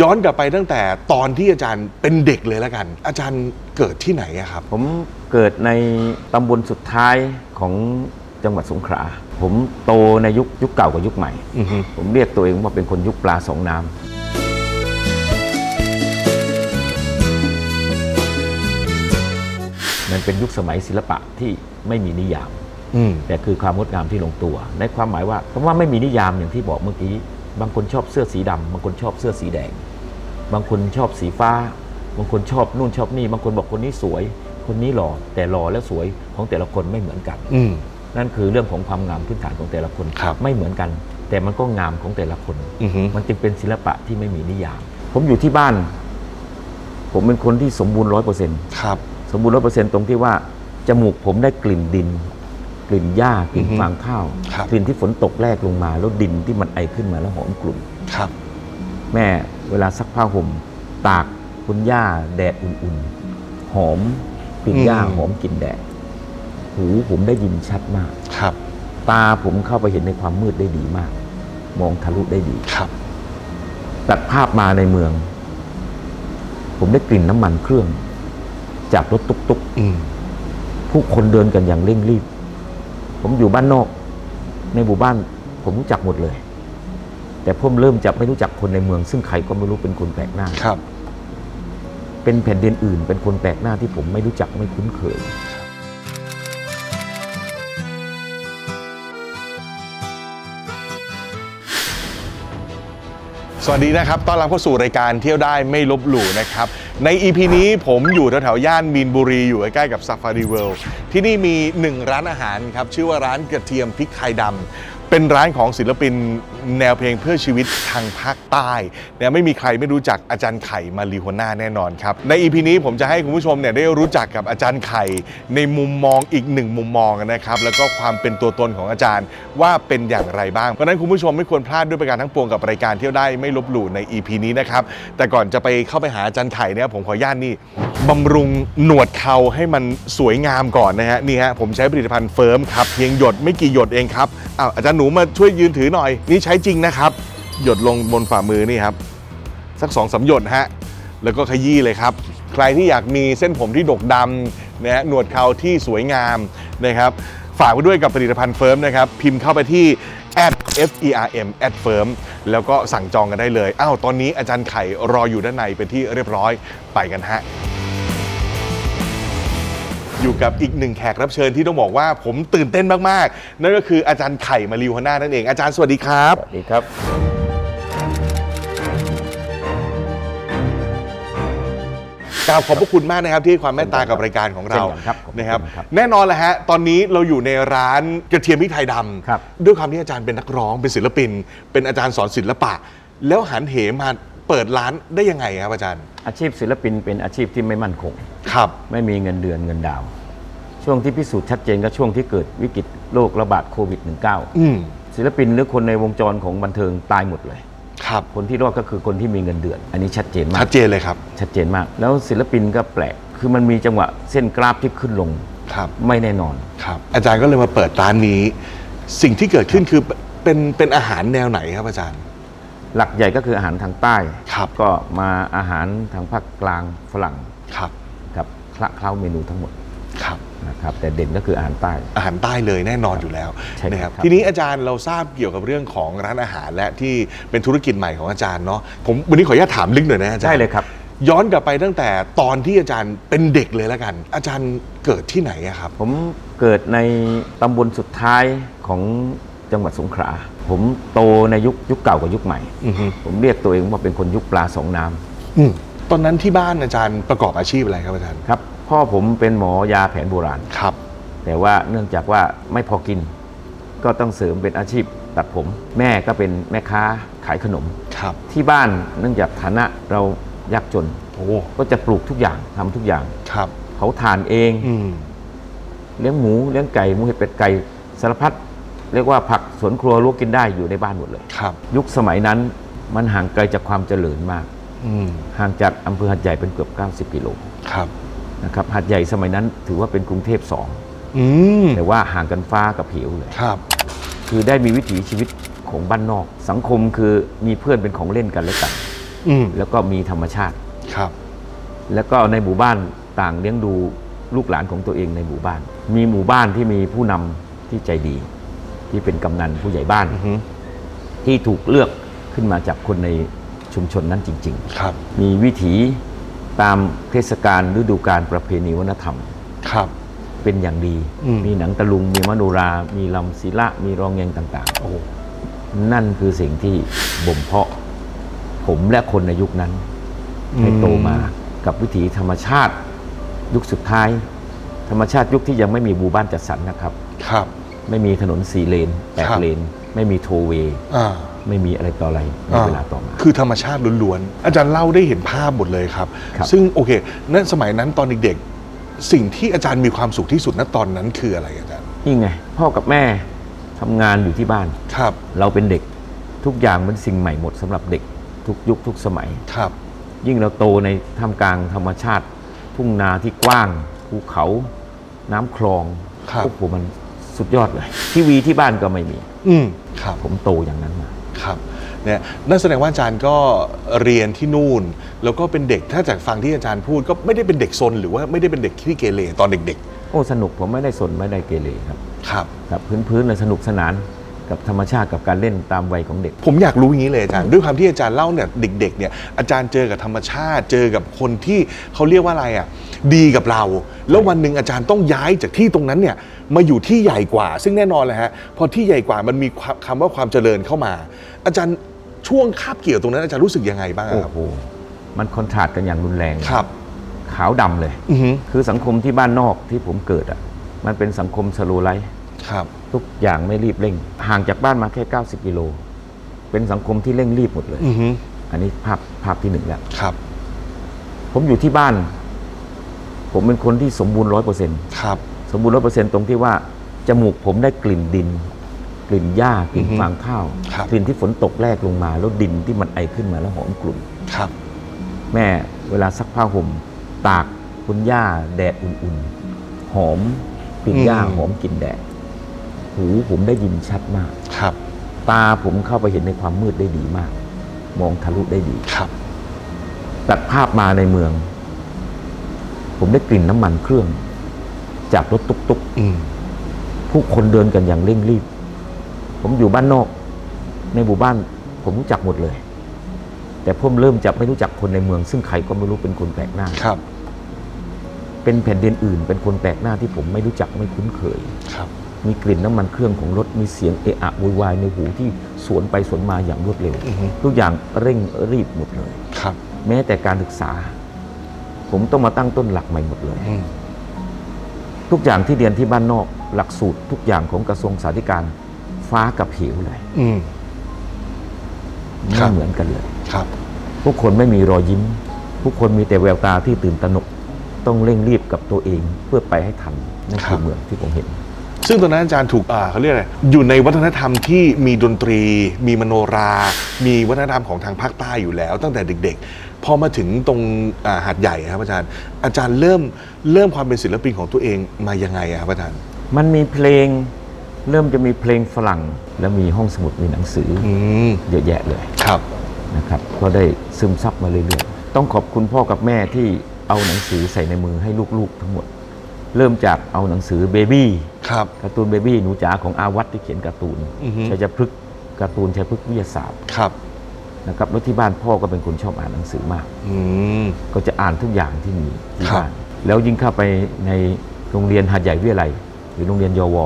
ย้อนกลับไปตั้งแต่ตอนที่อาจารย์เป็นเด็กเลยแล้วกัน อาจารย์เกิดที่ไหนอะครับ ผมเกิดในตำบลสุดท้ายของจังหวัดสงขลา ผมโตในยุคยุคเก่ากับยุคใหม่ อือฮึ ผมเรียกตัวเองว่าเป็นคนยุคปลาสองน้ำมันเป็นยุคสมัยศิลปะที่ไม่มีนิยาม อืม แต่คือความงดงามที่ลงตัว ในความหมายว่าคำว่าไม่มีนิยามอย่างที่บอกเมื่อกี้ บางคนชอบเสื้อสีดำบางคนชอบเสื้อสีแดง บางคนชอบสีฟ้า บางคนชอบนู่นชอบนี่ บางคนบอกคนนี้สวย คนนี้หล่อ แต่หล่อและสวยของแต่ละคนไม่เหมือนกัน อืม นั่นคือเรื่องของความงามพื้นฐานของแต่ละคนครับไม่เหมือนกัน แต่มันก็งามของแต่ละคน อือฮึ มันจึงเป็นศิลปะที่ไม่มีนิยาม ผมอยู่ที่บ้าน ผมเป็นคนที่สมบูรณ์ร้อยเปอร์เซ็นต์ ครับ สมบูรณ์ร้อยเปอร์เซ็นต์ตรงที่ว่า จมูกผมได้กลิ่นดิน กลิ่นหญ้ากลิ่นอือฮึฟางข้าวครับ กลิ่นที่ฝนตกแรกลงมา แล้วดินที่มันไอขึ้นมาแล้วหอมกลุ่น ครับ แม่ เวลาซักผ้าห่มตากคุณหญ้าแดดอุ่นๆ หอมกลิ่นหญ้าอืมหอมกลิ่นแดด หูผมได้ยินชัดมาก ครับ ตาผมเข้าไปเห็นในความมืดได้ดีมาก มองทะลุได้ดี ครับ ตัดภาพมาในเมือง ผมได้กลิ่นน้ำมันเครื่อง จากรถตุกอืมๆผู้คนเดินกันอย่างเร่งรีบ ผมอยู่บ้านนอก ในหมู่บ้านผมรู้จักหมดเลย แต่ผมเริ่มจะไม่รู้จักคนในเมือง ซึ่งใครก็ไม่รู้เป็นคนแปลกหน้า ครับ เป็นแผ่นดินอื่น เป็นคนแปลกหน้าที่ผมไม่รู้จักไม่คุ้นเคย สวัสดีนะครับ ต้อนรับเข้าสู่รายการเที่ยวได้ไม่ลบหลู่นะครับ ใน EP นี้ผมอยู่แถวๆย่านมีนบุรี อยู่ใกล้ๆกับ Safari World ที่นี่มีหนึ่งร้านอาหารครับ ชื่อว่าร้านกระเทียมพริกไทยดำเป็นร้านของศิลปิน แนวเพลงเพื่อชีวิตทางภาคใต้เนี่ยไม่มีใครไม่รู้จักอาจารย์ไข่มารีโฮน่าแน่นอนครับ ใน EP นี้ผมจะให้คุณผู้ชมเนี่ยได้รู้จักกับอาจารย์ไข่ในมุมมองอีกหนึ่งมุมมองนะครับ แล้วก็ความเป็นตัวตนของอาจารย์ว่าเป็นอย่างไรบ้าง เพราะนั้นคุณผู้ชมไม่ควรพลาดด้วยประการทั้งปวงกับรายการเที่ยวได้ไม่ลบหลู่ใน EP นี้นะครับแต่ก่อนจะไปเข้าไปหาอาจารย์ไข่เนี่ยผมขออนุญาตนี่บำรุงหนวดเขาให้มันสวยงามก่อนนะฮะนี่ฮะผมใช้ผลิตภัณฑ์เฟิร์มครับเพียงหยดไม่กี่หยดเองครับอ้าวอาจารย์หนูมาช่วยยืนถือหน่อยนี่ใช้จริงนะครับ หยดลงบนฝ่ามือนี่ครับ สักสองสาหยดฮะแล้วก็ขยี้เลยครับ ใครที่อยากมีเส้นผมที่ดกดำนะฮะหนวดเขาที่สวยงามนะครับฝากไว้ด้วยกับผลิตภัณฑ์เฟิร์มนะครับ พิมพ์เข้าไปที่ f e r m firm แล้วก็สั่งจองกันได้เลย อ้าว ตอนนี้อาจารย์ไข่รออยู่ด้านในเป็นที่เรียบร้อยไปกันฮะ อยู่กับอีกหนึ่งแขกรับเชิญที่ต้องบอกว่าผมตื่นเต้นมากๆ นั่นก็คืออาจารย์ไข่มาริวฮาน่านั่นเอง อาจารย์สวัสดีครับ สวัสดีครับ กราบขอบพระคุณมากนะครับที่ให้ความเมตตากับรายการของเราเช่นกันครับขอบคุณนะครับ ครับแน่นอนแหละฮะตอนนี้เราอยู่ในร้านกระเทียมพริกไทยดครับำด้วยความที่อาจารย์เป็นนักร้องเป็นศิลปิน เป็นอาจารย์สอนศิลปะ แล้วหันเหมา เปิดร้านได้ยังไงครับอาจารย์ อาชีพศิลปินเป็นอาชีพที่ไม่มั่นคง ครับ ไม่มีเงินเดือนเงินดาว ช่วงที่พิสูจน์ชัดเจนก็ช่วงที่เกิดวิกฤตโรคระบาดโควิด -19 อืมศิลปินหรือคนในวงจรของบันเทิงตายหมดเลย ครับ คนที่รอดก็คือคนที่มีเงินเดือน อันนี้ชัดเจนมาชัก ดเจนเลยครับ ชัดเจนมาก แล้วศิลปินก็แปลก คือมันมีจังหวะเส้นกราฟที่ขึ้นลงครับ ไม่แน่นอน ครับ อาจารย์ก็เลยมาเปิดร้านนี้ สิ่งที่เกิดขึ้นคือเป็นเป็นอาหารแนวไหนครับอาจารย์ หลักใหญ่ก็คืออาหารทางใต้ครับก็มาอาหารทางภาคกลางฝรั่งครับกับคละเคล้าเมนูทั้งหมดครับนะครับแต่เด่นก็คืออาหารใต้ อาหารใต้เลยแน่นอนอยู่แล้วใช่ครับนะครับทีนี้อาจารย์เราทราบเกี่ยวกับเรื่องของร้านอาหารและที่เป็นธุรกิจใหม่ของอาจารย์เนาะผมวันนี้ขออนุญาตถามลึกหน่อยนะอาจารย์ใช่เลยครับย้อนกลับไปตั้งแต่ตอนที่อาจารย์เป็นเด็กเลยแล้วกัน อาจารย์เกิดที่ไหนอะครับ ผมเกิดในตำบลสุดท้ายของจังหวัดสงขลา ผมโตในยุคยุคเก่ากับยุคใหม่ อือฮึผมเรียกตัวเองว่าเป็นคนยุคปลาสองน้ำ อืมตอนนั้นที่บ้านอาจารย์ประกอบอาชีพอะไรครับอาจารย์ครับพ่อผมเป็นหมอยาแผนโบราณ ครับ แต่ว่าเนื่องจากว่าไม่พอกิน ก็ต้องเสริมเป็นอาชีพตัดผม แม่ก็เป็นแม่ค้าขายขนม ครับที่บ้านเนื่องจากฐานะเรายากจน โอ้ก็จะปลูกทุกอย่างทำทุกอย่างครับ เผาถ่านเอง อืมเลี้ยงหมูเลี้ยงไก่หมูเห็ดเป็ดไก่สารพัด เรียกว่าผักสวนครัวลวกกินได้อยู่ในบ้านหมดเลย ครับ ยุคสมัยนั้นมันห่างไกลจากความเจริญมาก อืมห่างจากอำเภอหัดใหญ่เป็นเกือบ 90 กิโลครับ นะครับหัดใหญ่สมัยนั้นถือว่าเป็นกรุงเทพสองอืมแต่ว่าห่างกันฟ้ากับเหวเลย ครับ คือได้มีวิถีชีวิตของบ้านนอก สังคมคือมีเพื่อนเป็นของเล่นกันและกัน อืมแล้วก็มีธรรมชาติ ครับ แล้วก็ในหมู่บ้านต่างเลี้ยงดูลูกหลานของตัวเองในหมู่บ้าน มีหมู่บ้านที่มีผู้นำที่ใจดี ที่เป็นกำนันผู้ใหญ่บ้าน อือฮึที่ถูกเลือกขึ้นมาจากคนในชุมชนนั้นจริง ครับๆ มีวิถีตามเทศกาลฤดูกาลประเพณีวัฒนธรรม ครับ เป็นอย่างดี อืม มีหนังตะลุง มีมโนรา มีลำศิละ มีรองแยงต่างโอ้โหๆ นั่นคือสิ่งที่บ่มเพาะ ผมและคนในยุคนั้นให้โตมากับวิถีธรรมชาติ ยุคสุดท้าย ธรรมชาติยุคที่ยังไม่มีบูบ้านจัดสรรนะครับ ครับ ไม่มีถนนสี่เลนแปดครับเลน ไม่มีโทเวย์อ่า ไม่มีอะไรต่ออะไรในอ่า เวลาต่อมา คือธรรมชาติล้วนๆ อาจารย์เล่าได้เห็นภาพหมดเลยครับ ครับ ซึ่งโอเคนั่นสมัยนั้นตอนเด็กๆ สิ่งที่อาจารย์มีความสุขที่สุดณตอนนั้นคืออะไรอาจารย์ นี่ไง พ่อกับแม่ทำงานอยู่ที่บ้าน ครับ เราเป็นเด็กทุกอย่างเป็นสิ่งใหม่หมดสำหรับเด็กทุกยุคทุกสมัย ครับ ยิ่งเราโตในท่ามกลางธรรมชาติ ทุ่งนาที่กว้างภูเขาน้ำคลองครับ โอ้โหมัน สุดยอดเลยทีวีที่บ้านก็ไม่มี อืมครับผมโตอย่างนั้นมา ครับเนี่ยนั่นแสดงว่าอาจารย์ก็เรียนที่นู่น แล้วก็เป็นเด็กถ้าจากฟังที่อาจารย์พูดก็ไม่ได้เป็นเด็กซนหรือว่าไม่ได้เป็นเด็กที่เกเรตอนเด็กโอ้สนุกผมไม่ได้สนไม่ได้เกเรครับ ๆ ครับ ครับพื้นๆเลยสนุกสนาน กับธรรมชาติกับการเล่นตามวัยของเด็ก ผมอยากรู้อย่างนี้เลยอาจารย์ด้วยความที่อาจารย์เล่าเนี่ยเด็กๆเนี่ยอาจารย์เจอกับธรรมชาติ เจอกับคนที่เขาเรียกว่าอะไรอะดีกับเรา แล้ววันหนึ่งอาจารย์ต้องย้ายจากที่ตรงนั้นเนี่ยมาอยู่ที่ใหญ่กว่า ซึ่งแน่นอนเลยฮะพอที่ใหญ่กว่ามันมีความคำว่าความเจริญเข้ามา อาจารย์ช่วงคาบเกี่ยวตรงนั้นอาจารย์รู้สึกยังไงบ้างโอ้ครับโหมันคอนทราสต์กันอย่างรุนแรงครับ ขาวดำเลยอือฮึคือสังคมที่บ้านนอกที่ผมเกิดอะมันเป็นสังคมสโลไลฟ์ครับ ทุกอย่างไม่รีบเร่ง ห่างจากบ้านมาแค่ 90กิโล เป็นสังคมที่เร่งรีบหมดเลย อือฮึอันนี้ภาพภาพที่หนึ่งแล้ว ครับผมอยู่ที่บ้าน ผมเป็นคนที่สมบูรณ์ร้อยเปอร์เซ็นต์ครับ สมบูรณ์ร้อยเปอร์เซ็นต์ตรงที่ว่า จมูกผมได้กลิ่นดิน กลิ่นหญ้ากลิ่นอือฮึฟางข้าวครับ กลิ่นที่ฝนตกแรกลงมา แล้วดินที่มันไอขึ้นมาแล้วหอมกลุ่น ครับ แม่เวลาซักผ้าห่มตากคุณหญ้าแดดอุ่นๆ หอมกลิ่นหญ้าอืมหอมกลิ่นแดด หูผมได้ยินชัดมาก ครับ ตาผมเข้าไปเห็นในความมืดได้ดีมาก มองทะลุได้ดี ครับ ตัดภาพมาในเมือง ผมได้กลิ่นน้ำมันเครื่อง จากรถตุกอืมๆผู้คนเดินกันอย่างเร่งรีบ ผมอยู่บ้านนอก ในหมู่บ้าน ผมรู้จักหมดเลย แต่ผมเริ่มจะไม่รู้จักคนในเมือง ซึ่งใครก็ไม่รู้เป็นคนแปลกหน้า ครับ เป็นแผ่นดินอื่น เป็นคนแปลกหน้าที่ผมไม่รู้จักไม่คุ้นเคย ครับ มีกลิ่นน้ำมันเครื่องของรถมีเสียงเอะอะโวยวายในหูที่สวนไปสวนมาอย่างรวดเร็ว อือฮึ ทุกอย่างเร่งรีบหมดเลย ครับแม้แต่การศึกษา ผมต้องมาตั้งต้นหลักใหม่หมดเลย อืมทุกอย่างที่เรียนที่บ้านนอกหลักสูตร ทุกอย่างของกระทรวงสาธการฟ้ากับเหวเลยอืม ครัไม่บ เหมือนกันเลย ครับ ผู้คนไม่มีรอยยิ้ม ผู้คนมีแต่แววตาที่ตื่นตระหนก ต้องเร่งรีบกับตัวเองเพื่อไปให้ทันนั่นครัคือบ เมืองที่ผมเห็น ซึ่งตอนนั้นอาจารย์ถูกอ่าเขาเรียกอะไรอยู่ในวัฒนธรรมที่มีดนตรี มีมโนรา มีวัฒนธรรมของทางภาคใต้อยู่แล้ว ตั้งแต่เด็กๆ พอมาถึงตรงอ่าหาดใหญ่ครับอาจารย์ อาจารย์เริ่มเริ่มความเป็นศิลปินของตัวเองมายังไงอะครับอาจารย์ มันมีเพลงเริ่มจะมีเพลงฝรั่ง แล้วมีห้องสมุดมีหนังสือออืมเยอะแยะเลยครับนะครับก็ได้ซึมซับมาเรื่อยๆ ต้องขอบคุณพ่อกับแม่ที่เอาหนังสือใส่ในมือให้ลูกๆทั้งหมด เริ่มจากเอาหนังสือเบบี้ครับ การ์ตูนเบบี้หนูจ๋าของอาวัตที่เขียนการ์ตูนอือฮึ ชัยพฤกษ์การ์ตูนชัยพฤกษ์วิทยาศาสตร์ครับนะครับแล้วที่บ้านพ่อก็เป็นคนชอบอ่านหนังสือมาก อืม ก็จะอ่านทุกอย่างที่มีที่ครับ บ้านแล้วยิ่งเข้าไปในโรงเรียนหาดใหญ่วิทยาลัยหรือโรงเรียนยว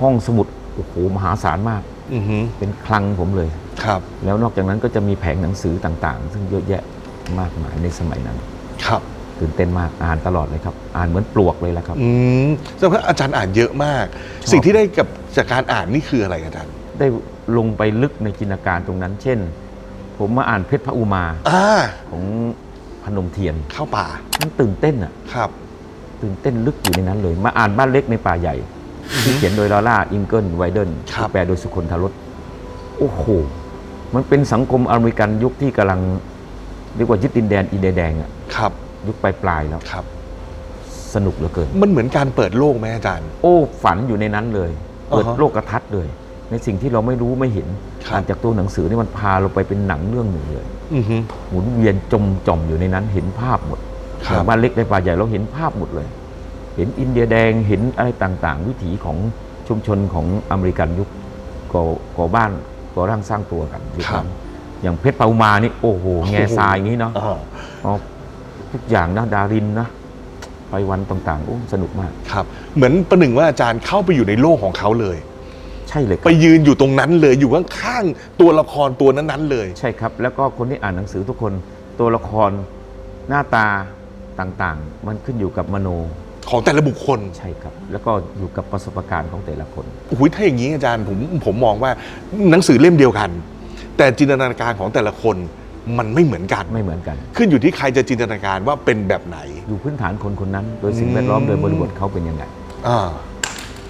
ห้องสมุดโอ้โหมหาศาลมาก อือฮึเป็นคลังผมเลย ครับแล้วนอกจากนั้นก็จะมีแผงหนังสือต่างๆ ซึ่งเยอะแยะมากมายในสมัยนั้น ครับ ตื่นเต้นมากอ่านตลอดเลยครับ อ่านเหมือนปลวกเลยแหละครับ อืมแสดงว่าอาจารย์อ่านเยอะมาก ชอบ สิ่งที่ได้กับจากการอ่านนี่คืออะไรอาจารย์ได้ลงไปลึกในจินตนาการตรงนั้น เช่น ผมมาอ่านเพชรพระอุมาอ่าของพนมเทียนเข้าป่ามันตื่นเต้นอะ ครับ ตื่นเต้นลึกอยู่ในนั้นเลย มาอ่านบ้านเล็กในป่าใหญ่ที่เขียนโดยลอร่าอิงเกิลไวเดนครับ แปลโดยสุคนทารสโอ้โห มันเป็นสังคมอเมริกันยุคที่กำลังเรียกว่ายึดดินแดนอินเดียแดงอะ ครับ ยุคปลายปลายๆแล้วครับ สนุกเหลือเกิน มันเหมือนการเปิดโลกไหมอาจารย์ โอ้ฝันอยู่ในนั้นเลยเปิดอ่าฮะโลกทัศน์เลย ในสิ่งที่เราไม่รู้ไม่เห็นครับอ่านจากตัวหนังสือนี่มันพาเราไปเป็นหนังเรื่องหนึ่งเลยอือฮึหมุนเวียนจมจอมอยู่ในนั้นเห็นภาพหมดครับอย่างบ้านเล็กในป่าใหญ่เราเห็นภาพหมดเลย เห็นอินเดียแดงเห็นอะไรต่าง ๆ วิถีของชุมชนของอเมริกันยุคก่อก่อบ้านก่อร่างสร้างตัวกันยุคนั้นอย่างเพชรปาอุมานี่โอ้โหแง่ทรายอย่างนี้เนาะอ่าอ๋อ ทุกอย่างนะดารินนะไปวันต่างๆโอ้สนุกมาก ครับ เหมือนประหนึ่งว่าอาจารย์เข้าไปอยู่ในโลกของเขาเลย ใช่เลยคไปรับยืนอยู่ตรงนั้นเลยอยู่ข้างๆตัวละครตัวนั้นๆเลย ใช่ครับ แล้วก็คนที่อ่านหนังสือทุกคนตัวละครหน้าตาต่างๆ มันขึ้นอยู่กับมโนของแต่ละบุคคล ใช่ครับ แล้วก็อยู่กับประสบการณ์ของแต่ละคน โอ้โหถ้าอย่างนี้อาจารย์ผมผมมองว่าหนังสือเล่มเดียวกัน แต่จินตนาการของแต่ละคน มันไม่เหมือนกัน ไม่เหมือนกัน ขึ้นอยู่ที่ใครจะจินตนาการว่าเป็นแบบไหน อยู่พื้นฐานคนคนนั้น โดยสิ่งแวดล้อมอืมโดยบริบทเขาเป็นยังไงอ่า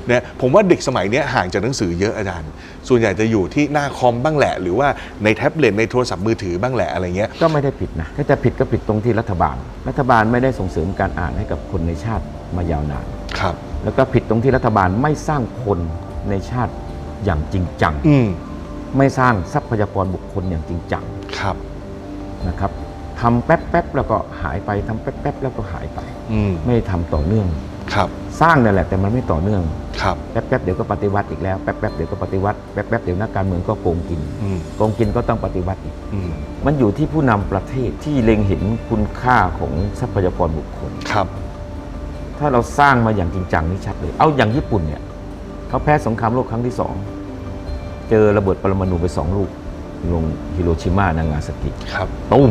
เนี่ยผมว่าเด็กสมัยเนี้ยห่างจากหนังสือเยอะอาจารย์ ส่วนใหญ่จะอยู่ที่หน้าคอมบ้างแหละ หรือว่าในแท็บเล็ตในโทรศัพท์มือถือบ้างแหละอะไรเงี้ย ก็ไม่ได้ผิดนะ ถ้าจะผิดก็ผิดตรงที่รัฐบาล รัฐบาลไม่ได้ส่งเสริมการอ่านให้กับคนในชาติมายาวนาน ครับ แล้วก็ผิดตรงที่รัฐบาลไม่สร้างคนในชาติอย่างจริงจังอืมไม่สร้างทรัพยากรบุคคลอย่างจริงจัง ครับ นะครับทำแป๊บๆแล้วก็หายไปทำแป๊บๆแล้วก็หายไป อืมไม่ทำต่อเนื่อง ครับ สร้างนั่นแหละแต่มันไม่ต่อเนื่องครับ แป๊บๆเดี๋ยวก็ปฏิวัติอีกแล้วแป๊บๆเดี๋ยวก็ปฏิวัติแป๊บๆเดี๋ยวนักการเมืองก็โกงกินอืมโกงกินก็ต้องปฏิวัติอีก อืมมันอยู่ที่ผู้นำประเทศที่เล็งเห็นคุณค่าของทรัพยากรบุคคล ครับ ถ้าเราสร้างมาอย่างจริงจังนี่ชัดเลย เอาอย่างญี่ปุ่นเนี่ยเขาแพ้สงครามโลกครั้งที่สอง เจอระเบิดปรมาณูไปสองลูก ลงฮิโรชิมานางาซากิครับ ตุ้ม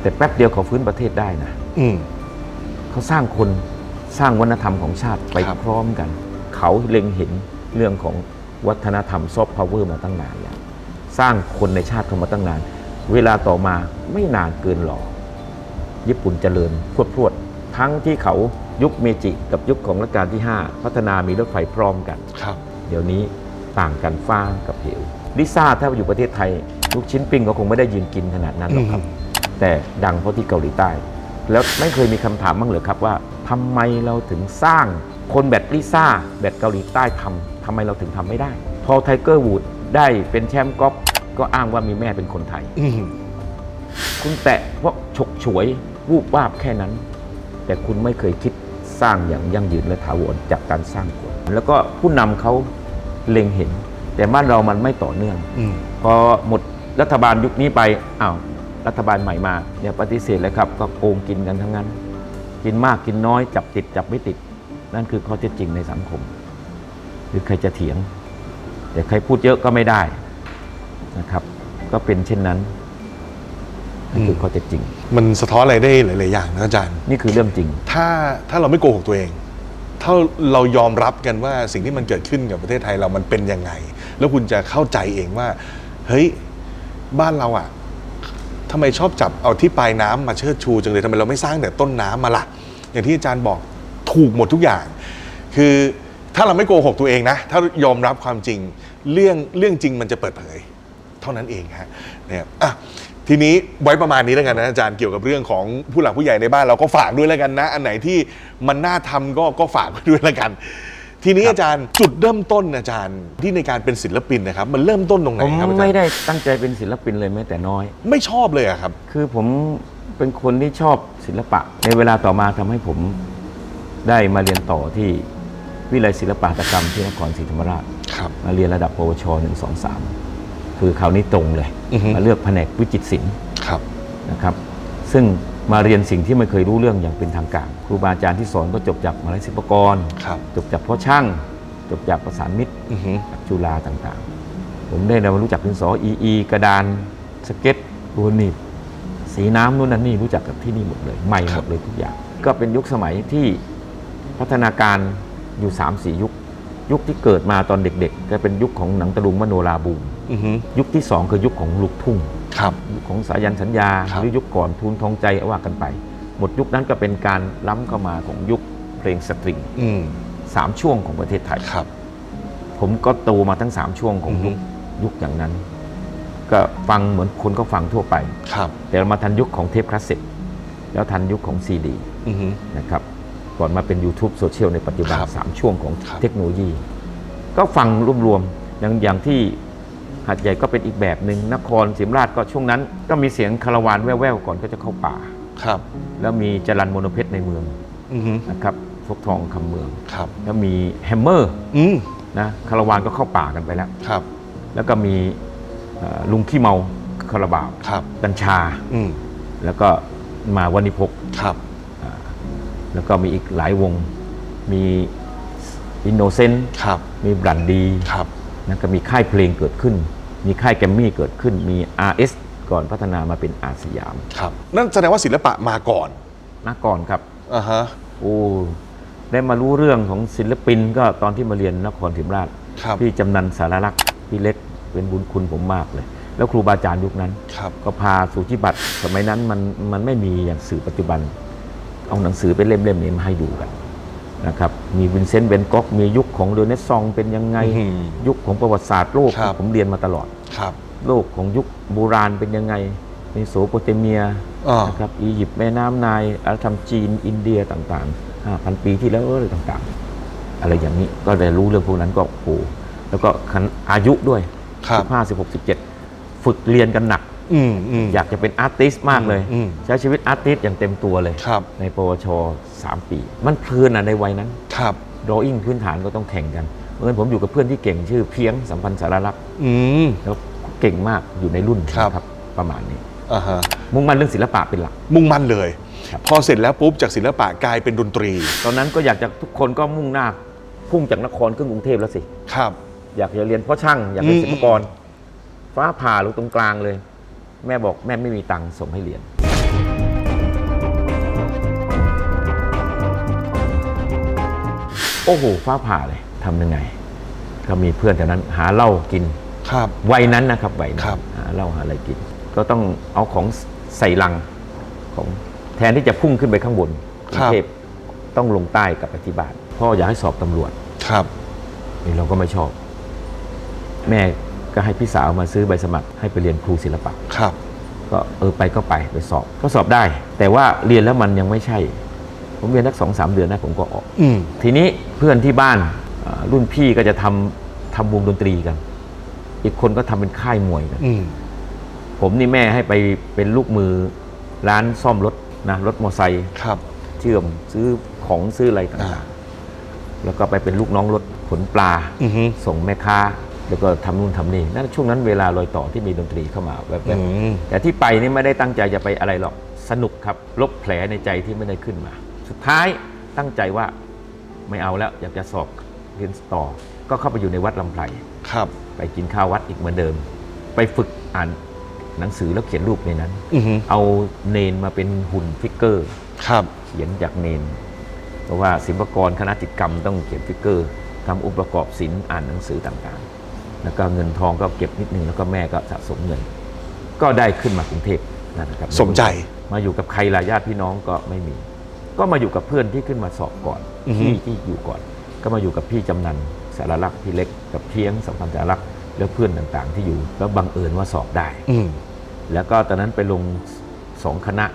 แต่แป๊บเดียวเขาฟื้นประเทศได้นะอืมเขาสร้างคนสร้างวัฒนธรรมของชาติไปครับพร้อมกัน เขาเล็งเห็นเรื่องของวัฒนธรรมซอฟต์พาวเวอร์มาตั้งนานแล้วสร้างคนในชาติเข้ามาตั้งนาน เวลาต่อมาไม่นานเกินหรอกญี่ปุ่นเจริญพรวดพรวดๆทั้งที่เขายุคเมจิกับยุคของรัชกาลที่ 5 พัฒนามีรถไฟพร้อมกันครับเดี๋ยวนี้ต่างกันฟ้ากับเหว ลิซ่าถ้าอยู่ประเทศไทย ลูกชิ้นปิ้งก็คงไม่ได้ยืนกินขนาดนั้นหรอกครับ แต่ดังเพราะที่เกาหลีใต้ แล้วไม่เคยมีคำถามบ้างเหรือครับว่าทำไมเราถึงสร้างคนแบบลิซ่าแบบเกาหลีใต้ทำทำไมเราถึงทำไม่ได้ พอไทเกอร์วูดได้เป็นแชมป์กอล์ฟก็อ้างว่ามีแม่เป็นคนไทยอืมคุณแตะเพราะฉกฉวยวูบวาบแค่นั้น แต่คุณไม่เคยคิดสร้างอย่างยั่งยืนและถาวรจากการสร้างคนแล้วก็ผู้นำเขาเล็งเห็น แต่บ้านเรามันไม่ต่อเนื่องอืมพอหมดรัฐบาลยุคนี้ไปอ้าวรัฐบาลใหม่มาอย่าปฏิเสธเลยครับ ก็โกงกินกันทั้งนั้น กินมากกินน้อย จับติดจับไม่ติด นั่นคือข้อเท็จจริงในสังคมหรือใครจะเถียง แต่ใครพูดเยอะก็ไม่ได้นะครับ ก็เป็นเช่นนั้นนั่นคือข้อเท็จจริง มันสะท้อนอะไรได้หลาย ๆ อย่างนะอาจารย์ นี่คือเรื่องจริง ถ้าถ้าเราไม่โกหกตัวเอง ถ้าเรายอมรับกันว่าสิ่งที่มันเกิดขึ้นกับประเทศไทยเรามันเป็นยังไง แล้วคุณจะเข้าใจเองว่า เฮ้ย บ้านเราอะทำไมชอบจับเอาที่ปลายน้ำมาเชิดชูจังเลยทำไมเราไม่สร้างแต่ต้นน้ำมาล่ะ อย่างที่อาจารย์บอกถูกหมดทุกอย่าง คือถ้าเราไม่โกหกตัวเองนะ ถ้ายอมรับความจริงเรื่องเรื่องจริงมันจะเปิดเผย เท่านั้นเองฮะเนี่ยอะทีนี้ไว้ประมาณนี้แล้วกันนะอาจารย์เกี่ยวกับเรื่องของผู้หลักผู้ใหญ่ในบ้านเราก็ฝากด้วยแล้วกันนะ อันไหนที่มันน่าทำก็ก็ฝากด้วยแล้วกัน ทีนี้ครับอาจารย์จุดเริ่มต้นอาจารย์ที่ในการเป็นศิลปินนะครับ มันเริ่มต้นตรงไหนผมครับอาจารไม่ย์ได้ตั้งใจเป็นศิลปินเลยแม้แต่น้อย ไม่ชอบเลยอะครับ คือผมเป็นคนที่ชอบศิลปะ ในเวลาต่อมาทำให้ผมได้มาเรียนต่อที่วิทยาลัยศิลปหัตถกรรมที่นครศรีธรรมราช ครับ มาเรียนระดับปวชหนึ่งสองสามคือคราวนี้ตรงเลย อือฮึ มาเลือกแผนกวิจิตรศิลป์ครับ นะครับ ซึ่ง มาเรียนสิ่งที่ไม่เคยรู้เรื่องอย่างเป็นทางการครูบาอาจารย์ที่สอนก็จบจากมหาลัยศิลปากรครับจบจากพ่อช่าง จบจากประสานมิตรอือฮึจากจุฬาต่างๆ ผมได้มารู้จักดินสออีอีกระดานสเก็ตตัวหนีบสีน้ำนู่นนั่นนี่รู้จักกับที่นี่หมดเลยใหม่หมดเลยทุกอย่าง ก็เป็นยุคสมัยที่พัฒนาการอยู่3 4ยุค ยุคที่เกิดมาตอนเด็กๆ ก็เป็นยุคของหนังตะลุงมโนราบูมอือฮึยุคที่2คือยุคของลูกทุ่ง ครับ ยุคของสายันสัญญา ครับ หรือยุคก่อนทูลทองใจว่ากันไป หมดยุคนั้นก็เป็นการล้ำเข้ามาของยุคเพลงสตริงอืมสามช่วงของประเทศไทย ครับ ผมก็โตมาทั้งสามช่วงของยุคอือฮึ ยุคอย่างนั้น ก็ฟังเหมือนคนก็ฟังทั่วไป ครับแต่เรามาทันยุคของเทปคลาสสิกแล้วทันยุคของซีดี อือฮึนะครับ ก่อนมาเป็น YouTube โซเชียลในปัจจุบัน ครับสามช่วงของครับ เทคโนโลยี ก็ฟังรวมอย่างอย่างที่หัดใหญ่ก็เป็นอีกแบบหนึ่งนครศรีธรรมราชก็ช่วงนั้น ก็มีเสียงคาราวานแว่วๆก่อนก็จะเข้าป่า ครับแล้วมีจรันโมโนเพชรในเมืองอือฮึนะครับฟกทองคำเมือง ครับแล้วมีแฮมเมอร์อืมนะคาราวานก็เข้าป่ากันไปแล้ว ครับแล้วก็มีเอ่อลุงขี้เมาคาราบาวครับกัญชา อืมแล้วก็มาวันิพกครับ แล้วก็มีอีกหลายวง มีอินโนเซนต์ครับมีบรันดีครับนะก็มีค่ายเพลงเกิดขึ้น มีค่ายแกรมมี่เกิดขึ้น มี RS ก่อนพัฒนามาเป็นอาสยาม ครับ นั่นแสดงว่าศิลปะมาก่อน มาก่อนครับอ่าฮะโอ้ได้มารู้เรื่องของศิลปินก็ตอนที่มาเรียนนครศรีธรรมราชครับพี่จำนันสารลักษณ์พี่เล็กเป็นบุญคุณผมมากเลย แล้วครูบาอาจารย์ยุคนั้นครับก็พาสุจิบัตรสมัยนั้นมันมันไม่มีอย่างสื่อปัจจุบัน เอาหนังสือเป็นเล่มๆนี้มาให้ดูกันนะครับ มีวินเซนต์เวนก๊อกมียุคของเดนเนสซองเป็นยังไงอื้อหือยุคของประวัติศาสตร์โลกครับ ผมเรียนมาตลอด ครับโลกของยุคโบราณเป็นยังไงในโสโปเตเมียอ่านะครับอียิปต์แม่น้ำไนายอารยธรรมจีนอินเดียต่างๆ5,000 ปีที่แล้วอะไรต่างๆ อะไรอย่างนี้ก็ได้รู้เรื่องพวกนั้นก็โอ้โหแล้วก็คันอายุด้วยครับ 15 16 17 ฝึกเรียนกันหนัก อืมอืม อยากจะเป็นอาร์ติสต์มากเลยอืม ใช้ชีวิตอาร์ติสต์อย่างเต็มตัวเลย ครับในปวช 3 ปี มันเพลินอะในวัยนั้น ครับดรออิ่งพื้นฐานก็ต้องแข่งกันเพราะฉะนั้นผมอยู่กับเพื่อนที่เก่งชื่อเพียงสัมพันธ์สารลักษณ์อืม แล้วเก่งมากอยู่ในรุ่นครับ นะครับประมาณนี้ อ่าฮะมุ่งมั่นเรื่องศิลปะเป็นหลัก มุ่งมั่นเลย ครับ พอเสร็จแล้วปุ๊บจากศิลปะกลายเป็นดนตรีตอนนั้นก็อยากจะทุกคนก็มุ่งหน้าพุ่งจากนครขึ้นกรุงเทพแล้วสิ ครับ อยากจะเรียนเพราะช่าง อยากเป็นอืม ศิลปกร ฟ้าผ่าลงตรงกลางเลย แม่บอกแม่ไม่มีตังค์ส่งให้เรียน โอ้โห ฟ้าผ่าเลยทำยังไง ก็มีเพื่อนแถวนั้นหาเหล้ากินครับ วัยนั้นนะครับวัยนั้ครันบ หาเหล้าหาอะไรกิน ก็ต้องเอาของใส่ลังของแทนที่จะพุ่งขึ้นไปข้างบนกรุงเทพต้องลงใต้กลับไปที่บ้านพ่ออยากให้สอบตำรวจ ครับนี่เราก็ไม่ชอบ แม่ ก็ให้พี่สาวมาซื้อใบสมัครให้ไปเรียนครูศิลปะ ครับ ก็เออไปก็ไปไปสอบก็สอบได้ แต่ว่าเรียนแล้วมันยังไม่ใช่ ผมเรียนสักสองสามเดือนนะผมก็ออก อืม ทีนี้เพื่อนที่บ้านอ่ารุ่นพี่ก็จะทำทำวงดนตรีกัน อีกคนก็ทำเป็นค่ายมวยกัน อืม ผมนี่แม่ให้ไปเป็นลูกมือร้านซ่อมรถนะรถมอเตอร์ไซค์ครับ เชื่อมซื้อของซื้ออะไรต่างๆ แล้วก็ไปเป็นลูกน้องรถขนปลา อือฮึ ส่งแม่ค้า แล้วก็ทำนู่นทำนี่นั่นช่วงนั้นเวลารอยต่อที่มีดนตรีเข้ามาแวอืบมๆแต่ที่ไปนี่ไม่ได้ตั้งใจจะไปอะไรหรอกสนุกครับลบแผลในใจที่ไม่ได้ขึ้นมา สุดท้ายตั้งใจว่าไม่เอาแล้วอยากจะสอบเรียนต่อ ก็เข้าไปอยู่ในวัดลำไพรครับ ไปกินข้าววัดอีกเหมือนเดิม ไปฝึกอ่านหนังสือแล้วเขียนรูปในนั้นอือฮึเอาเนนมาเป็นหุ่นฟิกเกอร์ครับเขียนจากเนน เพราะว่าศิลปากรคณะจิตรกรรมต้องเขียนฟิกเกอร์ทำองค์ประกอบศิลป์อ่านหนังสือต่างๆ แล้วก็เงินทองก็เก็บนิดนึงแล้วก็แม่ก็สะสมเงิน ก็ได้ขึ้นมากรุงเทพนั่นนะครับสมใจมาอยู่กับใครล่ะญาติพี่น้องก็ไม่มี ก็มาอยู่กับเพื่อนที่ขึ้นมาสอบก่อนอือฮึที่ที่อยู่ก่อน ก็มาอยู่กับพี่จำนันสารลักษณ์พี่เล็กกับเพียงสัมพันธ์สารลักษณ์แล้วเพื่อนต่างๆ ที่อยู่แล้วบังเอิญว่าสอบได้อืมแล้วก็ตอนนั้นไปลงสองคณะ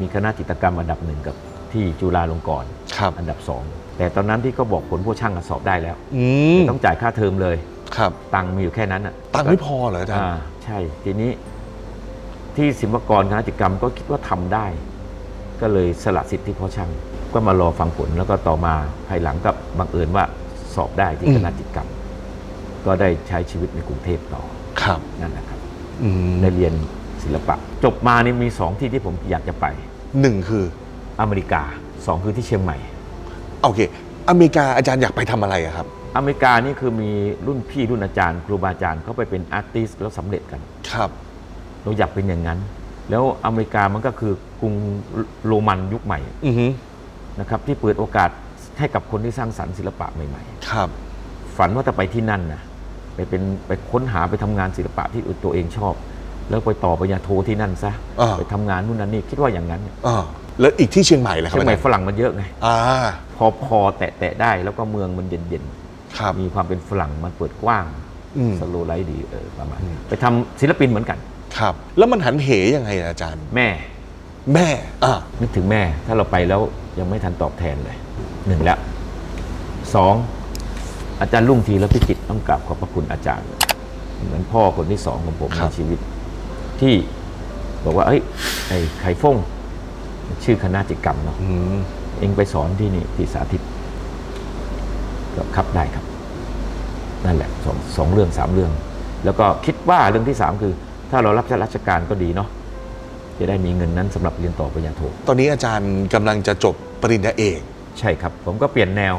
มีคณะจิตรกรรมอันดับหนึ่งกับที่จุฬาลงกรณ์ครับอันดับสองแต่ตอนนั้นที่ก็บอกผลพวกช่างอะสอบได้แล้วอืมต้องจ่ายค่าเทอมเลย ครับตังค์มีอยู่แค่นั้นอะตังค์ไม่พอเหรออาจารย์อ่าใช่ ทีนี้ที่ศิลปากรคณะจิตรกรรมก็คิดว่าทำได้ ก็เลยสละสิทธิ์ที่พ่อช่าง ก็มารอฟังผลแล้วก็ต่อมาภายหลังก็บังเอิญว่าสอบได้ที่อืมคณะจิตรกรรม ก็ได้ใช้ชีวิตในกรุงเทพต่อครับนั่นแหละครับอืมได้เรียนศิลปะ จบมานี่มีสองที่ที่ผมอยากจะไป หนึ่งคืออเมริกาสองคือที่เชียงใหม่ โอเค อเมริกาอาจารย์อยากไปทำอะไรอะครับ อเมริกานี่คือมีรุ่นพี่รุ่นอาจารย์ ครูบาอาจารย์เขาไปเป็นอาร์ติสแล้วสำเร็จกัน ครับ เราอยากเป็นอย่างนั้น แล้วอเมริกามันก็คือกรุงโรมันยุคใหม่อือฮึนะครับ ที่เปิดโอกาสให้กับคนที่สร้างสรรค์ศิลปะใหม่ ครับ ๆ ฝันว่าจะไปที่นั่นนะไปเป็นไปค้นหาไปทำงานศิลปะที่ตัวเองชอบ แล้วไปต่อปริญญาโทที่นั่นซะอ่า ไปทำงานนู่นนั่นนี่คิดว่าอย่างนั้นอ่าแล้วอีกที่เชียงใหม่แหละครับเชียงใหม่อาจารย์ฝรั่งมันเยอะไง อ่า พอพอแตะแตะได้แล้วก็เมืองมันเย็นครับๆ มีความเป็นฝรั่งมันเปิดกว้างอืมสโลไลท์ดีเออประมาณนี้ไปทำศิลปินเหมือนกัน ครับ แล้วมันหันเหยังไงอะอาจารย์ แม่ แม่อ่านึกถึงแม่ ถ้าเราไปแล้วยังไม่ทันตอบแทนเลยหนึ่งแล้วสองอาจารย์ลุงทีและพิจิตรต้องกราบขอบพระคุณอาจารย์ เหมือนพ่อคนที่สองของผมครัในบชีวิต ที่บอกว่าเอ้ยไอ้ไข่ฟงชื่อคณะจิตรกรรมเนาะอืมเองไปสอนที่นี่ที่สาธิตก็ ครับได้ครับ นั่นแหละสองสองเรื่องสามเรื่อง แล้วก็คิดว่าเรื่องที่สามคือ ถ้าเรารับราชการก็ดีเนาะจะได้มีเงินนั้นสำหรับเรียนต่อปริญญาโทตอนนี้อาจารย์กำลังจะจบปริญญาเอกใช่ครับ ผมก็เปลี่ยนแนว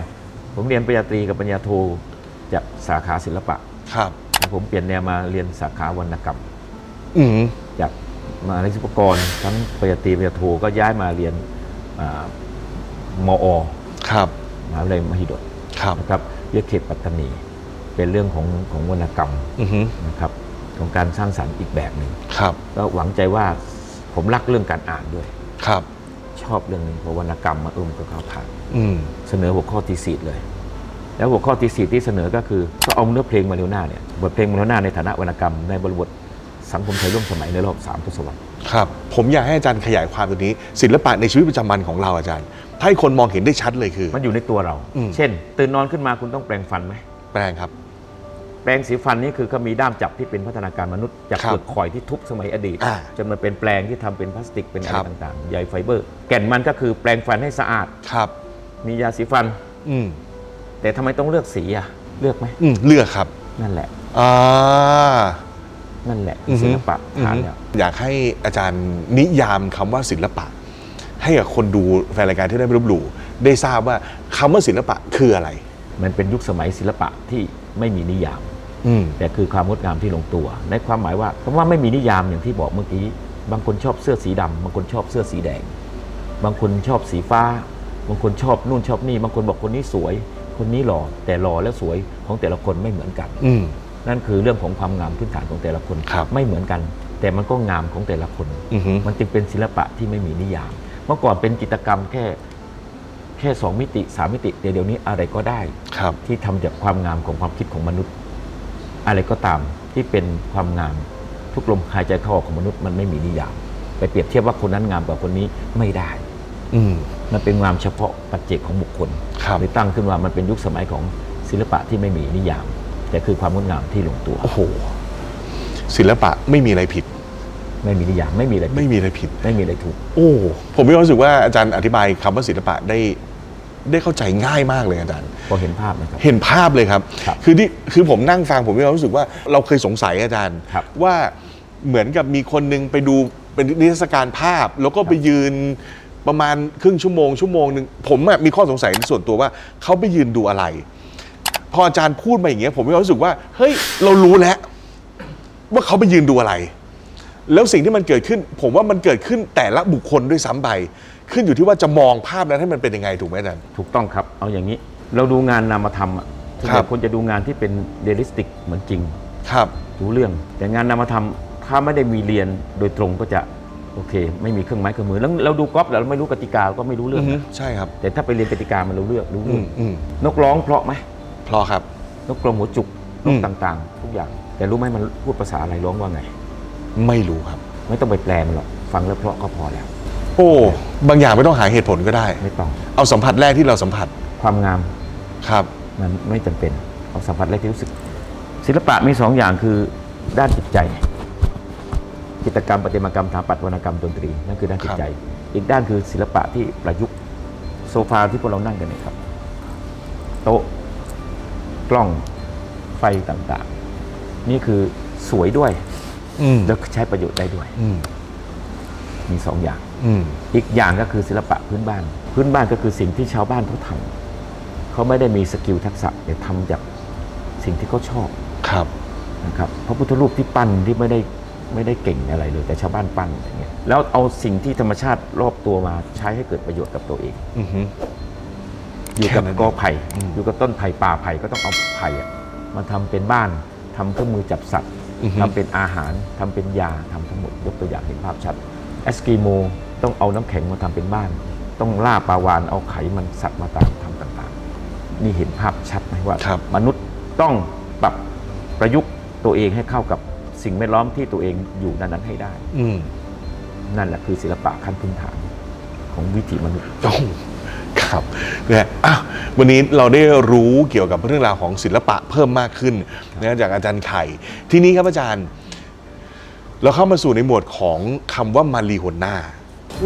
ผมเรียนปริญญาตรีกับปริญญาโทจากสาขาศิลปะครับผมเปลี่ยนแนวมาเรียนสาขาวรรณกรรมอืมจากมหาวิทยาลัยศิลปากรทั้งปริญญาตรีปริญญาโทก็ย้ายมาเรียนอามอครับมหาวิทยาลัยมหิดล ครับนะครับเรียกเขตปัตตานี เป็นเรื่องของของวรรณกรรมอือฮึนะครับของการสร้างสรรค์อีกแบบหนึ่งครับก็หวังใจว่าผมรักเรื่องการอ่านด้วย ครับ ชอบเรื่องหนึงเพราะวรรณกรรมมาเออมนก็เข้าทางอืมเสนอหัวข้อทีสีเลย แล้วหัวข้อทีสีที่เสนอก็คือก็เอาเนื้อเพลงมาเรวหน้าเนี่ยบทเพลงมาเรวหน้าในฐานะวรรณกรรมในบริบทสังคมไทยร่วมสมัยในรอบสามทศวรรษ ครับผมอยากให้อาจารย์ขยายความตรงนี้ ศิลปะในชีวิตประจำวันของเราอาจารย์ ถ้าให้คนมองเห็นได้ชัดเลยคือ มันอยู่ในตัวเรา อืม เช่น ตื่นนอนขึ้นมาคุณต้องแปรงฟันไหม แปลงครับ แปรงสีฟันนี่คือเขามีด้ามจับที่เป็นพัฒนาการมนุษย์จากครับเปลือกข่อยที่ทุบสมัยอดีตอ่าจนมาเป็นแปลงที่ทำเป็นพลาสติกเป็นอะคไรรับ ต่างๆใยไฟเบอร์ แก่นมันก็คือแปรงฟันให้สะอาด ครับ มียาสีฟัน อืมแต่ทำไมต้องเลือกสีอะเลือกไหมอืมเลือกครับนั่นแหละ อ่า นั่นแหละอือฮึศิลปะอือฐานฮึเนี่ยอยากให้อาจารย์นิยามคำว่าศิลปะ ให้กับคนดูแฟนรายการที่ได้ไม่รู้หลู่ได้ทราบว่าคำว่าศิลปะคืออะไร มันเป็นยุคสมัยศิลปะที่ไม่มีนิยามอืมแต่คือความงดงามที่ลงตัว ในความหมายว่าคำว่าไม่มีนิยามอย่างที่บอกเมื่อกี้ บางคนชอบเสื้อสีดำบางคนชอบเสื้อสีแดง บางคนชอบสีฟ้า บางคนชอบนู่นชอบนี่ บางคนบอกคนนี้สวย คนนี้หล่อแต่หล่อและสวยของแต่ละคนไม่เหมือนกันอืม นั่นคือเรื่องของความงามพื้นฐานของแต่ละคนครับไม่เหมือนกัน แต่มันก็งามของแต่ละคน อือฮึ มันจึงเป็นศิลปะที่ไม่มีนิยาม เมื่อก่อนเป็นจิตรกรรมแค่แค่สองมิติสามมิติแต่เดี๋ยวนี้อะไรก็ได้ ครับ ที่ทำจากความงามของความคิดของมนุษย์ อะไรก็ตามที่เป็นความงามทุกลมหายใจเข้าออกของมนุษย์มันไม่มีนิยาม ไปเปรียบเทียบว่าคนนั้นงามกว่าคนนี้ไม่ได้ อืม มันเป็นงามเฉพาะปัจเจกของบุคคลครับเลยตั้งขึ้นว่ามันเป็นยุคสมัยของศิลปะที่ไม่มีนิยาม แต่คือความงดงามที่ลงตัว โอ้โห ศิลปะไม่มีอะไรผิด ไม่มีนิยามไม่มีอะไรผิดไม่มีอะไรผิด ไม่มีอะไรถูก โอ้ผมมีความรู้สึกว่าอาจารย์อธิบายคำว่าศิลปะได้ได้เข้าใจง่ายมากเลยอาจารย์ พอเห็นภาพนะครับ เห็นภาพเลยครับ ครับอที่คือผมนั่งฟังผมมีความรู้สึกว่าเราเคยสงสัยอาจารย์ ครับว่าเหมือนกับมีคนนึงไปดูเป็นนิทรรศการภาพ แล้วก็ไปยืนประมาณครึ่งชั่วโมงชั่วโมงหนึ่งผมอะมีข้อสงสัยในส่วนตัวว่าเขาไปยืนดูอะไร พออาจารย์พูดมาอย่างเงี้ยผมมีความรู้สึกว่า เฮ้ย เรารู้แล้ว ว่าเขาไปยืนดูอะไร แล้วสิ่งที่มันเกิดขึ้น ผมว่ามันเกิดขึ้นแต่ละบุคคลด้วยซ้ำไป ขึ้นอยู่ที่ว่าจะมองภาพนั้นให้มันเป็นยังไงถูกไหมอาจารย์ ถูกต้องครับ เอาอย่างนี้ เราดูงานนามธรรมอะส่วนใหครัญ่บ คนจะดูงานที่เป็นเรียลลิสติกเหมือนจริง ครับ รู้เรื่อง แต่งานนามธรรมถ้าไม่ได้มีเรียนโดยตรงก็จะโอเค ไม่มีเครื่องไม้เครื่องมือแล้วเราดูก๊อปแล้วเราไม่รู้กติกาก็ไม่รู้เรื่อืองอฮึนะใช่ครับ แต่ถ้าไปเรียนกติกามันรู้เรื่องรู้อืเรื่องมอืม นกร้องเพราะไหม เพราะครับ นกกรงหัวจุกอืนมกต่างๆ ทุกอย่าง แต่รู้ไหมมันพูดภาษาอะไรร้องว่าไง ไม่รู้ครับ ไม่ต้องไปแปลมันหรอกฟังแล้วเพราะก็พอแล้ว โอ้ บางอย่างไม่ต้องหาเหตุผลก็ได้ ไม่ต้อง เอาสัมผัสแรกที่เราสัมผัสความงามครับ มันไม่จำเป็นเอาสัมผัสแรกที่รู้สึก ศิลปะมีสองอย่างคือด้านจิตใจ จิตรกรรมประติมากรรมสถาปัตย์วรรณกรรมดนตรีนั่นคือด้านจิตใจ อีกด้านคือศิลปะที่ประยุกต์โซฟาที่พวกเรานั่งกันเนี่ยครับ โต๊ะ กล้องไฟต่างๆ นี่คือสวยด้วย อืมแล้วใช้ประโยชน์ได้ด้วย อืมมีสองอย่าง อืมอีกอย่างก็คือศิลปะพื้นบ้าน พื้นบ้านก็คือสิ่งที่ชาวบ้านเขาทำเขาไม่ได้มีสกิลทักษะแต่ทำจากสิ่งที่เขาชอบครับ นะครับพระพุทธรูปที่ปั้นที่ไม่ได้ไม่ได้เก่งอะไรเลย แต่ชาวบ้านปั้นอย่างเงี้ยแล้วเอาสิ่งที่ธรรมชาติรอบตัวมาใช้ให้เกิดประโยชน์กับตัวเอง อือฮึอ ยู่กับแค่นั้นกอไผ่อืมอยู่กับต้นไผ่ป่าไผ่ก็ต้องเอาไผ่อะมาทำเป็นบ้านทำเครื่องมือจับสัตว์อือฮึทำเป็นอาหารทำเป็นยาทำทั้งหมดยกตัวอย่างเห็นภาพชัดเอสกิโมต้องเอาน้ำแข็งมาทำเป็นบ้าน ต้องล่าปลาวานเอาไขมันสัตว์มาตามทำต่างๆ นี่เห็นภาพชัดไหมว่าครับมนุษย์ต้องปรับประยุกต์ตัวเองให้เข้ากับสิ่งแวดล้อมที่ตัวเองอยู่นั้นๆให้ได้อืมนั่นแหละคือศิลปะขั้นพื้นฐานของวิถีมนุษย์ โอ้โหขครับนะฮะอ้าววันนี้เราได้รู้เกี่ยวกับเรื่องราวของศิลปะเพิ่มมากขึ้นนะจากอาจารย์ไข่ ที่นี้ครับอาจารย์ เราเข้ามาสู่ในหมวดของคำว่ามารีโฮน่า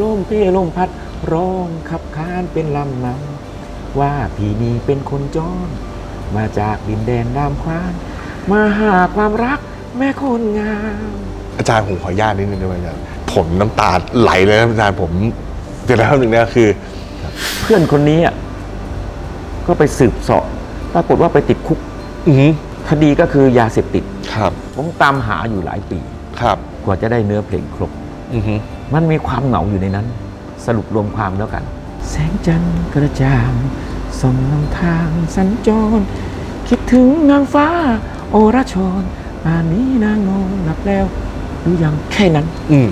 ลมเพลมพัดร้องขับคานเป็นลำนำว่าพี่นี้เป็นคนจรมาจากดินแดนดามควาน มาหาความรักแม่คนงาม อาจารย์ผมขออนุญาตนิดนึงได้ไหมอาจารย์ผมน้ำตาไหลเลยนะอาจารย์ผมเดี๋ยวแล้วหนึ่งนะคือ เพื่อนคนนี้อะก็ไปสืบเสาะปรากฏว่าไปติดคุกอือหือคดีก็คือยาเสพติด ครับผมตามหาอยู่หลายปี ครับกว่าจะได้เนื้อเพลงครบ อือหือมันมีความเหงาอยู่ในนั้น สรุปรวมความแล้วกัน แสงจันทร์กระจ่างส่องนำทางสัญจร คิดถึงนางฟ้า โอรชรป่านนี้นางนอนหลับแล้วหรือยังแค่นั้น อืม